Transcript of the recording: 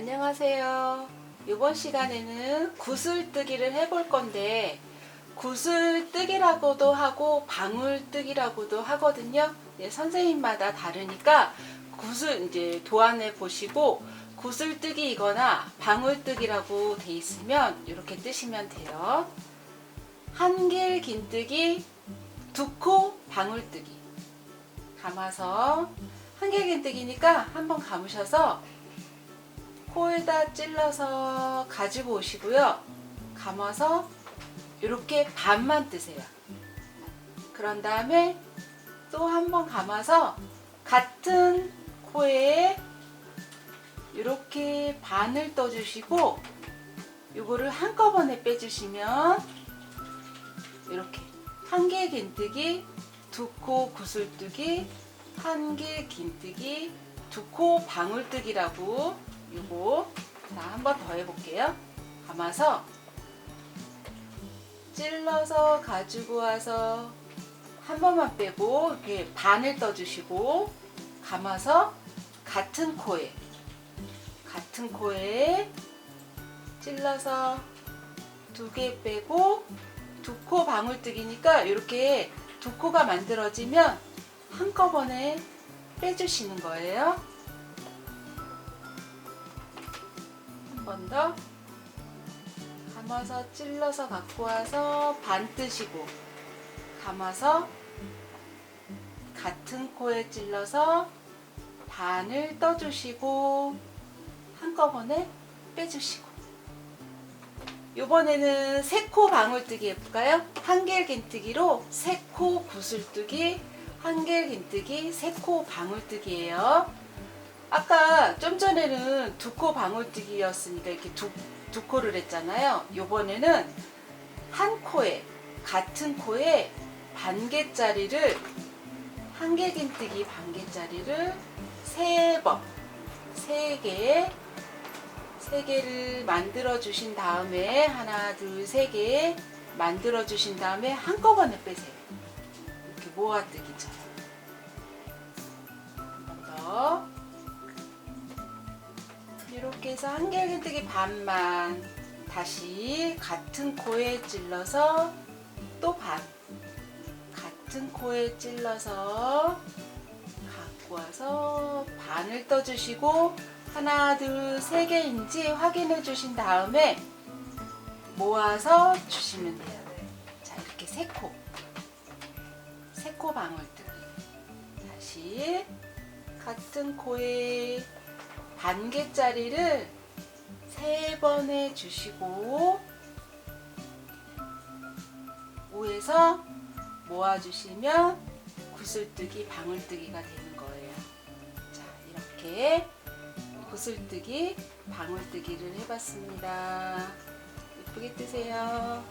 안녕하세요. 이번 시간에는 구슬뜨기를 해볼 건데 구슬뜨기라고도 하고 방울뜨기라고도 하거든요. 예, 선생님마다 다르니까 구슬 이제 도안에 보시고 구슬뜨기이거나 방울뜨기라고 돼 있으면 이렇게 뜨시면 돼요. 한길 긴뜨기, 두 코 방울뜨기. 감아서 한길 긴뜨기니까 한번 감으셔서 코에다 찔러서 가지고 오시고요. 감아서 이렇게 반만 뜨세요. 그런 다음에 또 한 번 감아서 같은 코에 이렇게 반을 떠주시고 이거를 한꺼번에 빼주시면 이렇게 한 개 긴뜨기, 두 코 구슬뜨기, 한 개 긴뜨기, 두 코 방울뜨기라고 요거 자 한 번 더 해볼게요. 감아서 찔러서 가지고 와서 한 번만 빼고 이렇게 반을 떠주시고 감아서 같은 코에 같은 코에 찔러서 두 개 빼고 두 코 방울뜨기니까 이렇게 두 코가 만들어지면 한꺼번에 빼주시는 거예요. 번 더. 감아서 찔러서 갖고 와서 반 뜨시고 감아서 같은 코에 찔러서 반을 떠주시고 한꺼번에 빼주시고. 이번에는 세코 방울뜨기 해볼까요? 한길 긴뜨기로 세코 구슬뜨기 한길 긴뜨기 세코 방울뜨기예요 아까 좀 전에는 두코 방울뜨기였으니까 이렇게 두, 두 코를 했잖아요. 요번에는 한 코에 같은 코에 반 개짜리를 한 개 긴뜨기 반 개짜리를 세 번, 세 개, 세 개를 만들어 주신 다음에 하나, 둘, 세 개 만들어 주신 다음에 한꺼번에 빼세요. 이렇게 모아뜨기처럼. 이렇게 해서 한길긴뜨기 반만 다시 같은 코에 찔러서 또 반. 같은 코에 찔러서 갖고 와서 반을 떠주시고 하나 둘 세 개인지 확인해 주신 다음에 모아서 주시면 돼요. 자 이렇게 세코. 세코 방울뜨기 다시 같은 코에 반 개짜리를 세 번 해주시고 위에서 모아주시면 구슬뜨기, 방울뜨기가 되는 거예요. 자, 이렇게 구슬뜨기, 방울뜨기를 해봤습니다. 예쁘게 뜨세요.